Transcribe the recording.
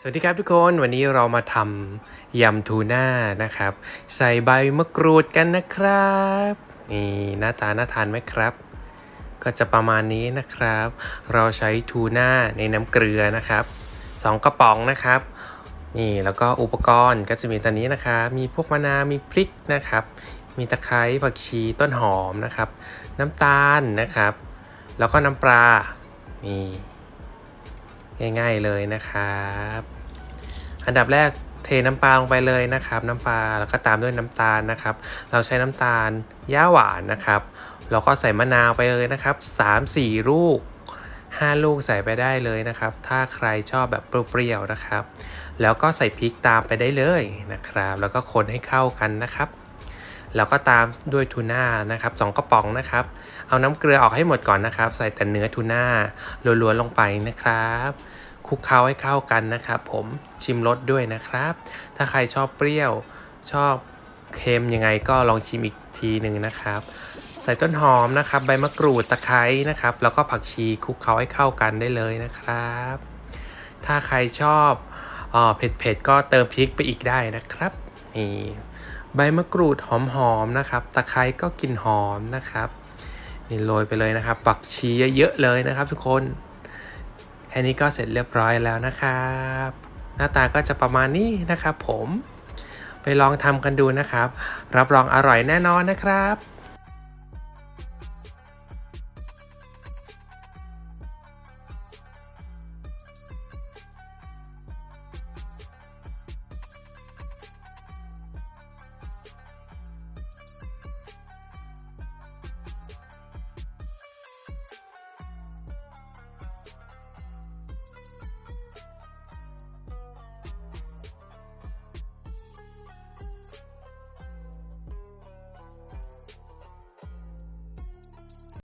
สวัสดีครับทุกคนวันนี้เรามาทำยำทูน่านะครับ ใส่ใบมะกรูดกันนะครับนี่หน้าตาน่าทานไหมครับ ก็จะประมาณนี้นะครับ เราใช้ทูน่าในน้ำเกลือนะครับสองกระป๋องนะครับนี่แล้วก็อุปกรณ์ก็จะมีตัวนี้นะครับมีพวกมะนาวมีพริกนะครับ มีตะไคร้ผักชีต้นหอมนะครับ น้ำตาลนะครับ แล้วก็น้ำปลานี่ ง่าย ๆเลยนะครับ อันดับแรกเทน้ำปลาลงไปเลยนะครับ น้ำปลาแล้วก็ตามด้วยน้ำตาลนะครับ เราใช้น้ำตาลย่าหวานนะครับเราก็ใส่มะนาวไปเลยนะครับ 3-4 ลูก 5 ลูกใส่ไปได้เลยนะครับ ถ้าใครชอบแบบเปรี้ยวๆนะครับ แล้วก็ใส่พริกตามไปได้เลยนะครับ แล้วก็คนให้เข้ากันนะครับ แล้วก็ตามด้วยทูน่านะครับสองกระป๋องนะครับ เอาน้ำเกลือออกให้หมดก่อนนะครับ ใส่แต่เนื้อทูน่าล้วนๆลงไปนะครับคลุกเคล้าให้เข้ากันนะครับ ผมชิมรสด้วยนะครับ ถ้าใครชอบเปรี้ยวชอบเค็มยังไงก็ลองชิมอีกทีหนึ่งนะครับ ใส่ต้นหอมนะครับ ใบมะกรูดตะไคร้นะครับ แล้วก็ผักชีคลุกเคล้าให้เข้ากันได้เลยนะครับ ถ้าใครชอบเผ็ดๆก็เติมพริกไปอีกได้นะครับนี่ ใบมะกรูดหอมๆนะครับ ตะไคร้ก็กลิ่นหอมนะครับนี่โรยไปเลยนะครับ ปักชีเยอะๆเลยนะครับทุกคน แค่นี้ก็เสร็จเรียบร้อยแล้วนะครับ หน้าตาก็จะประมาณนี้นะครับผม ไปลองทำกันดูนะครับ รับรองอร่อยแน่นอนนะครับ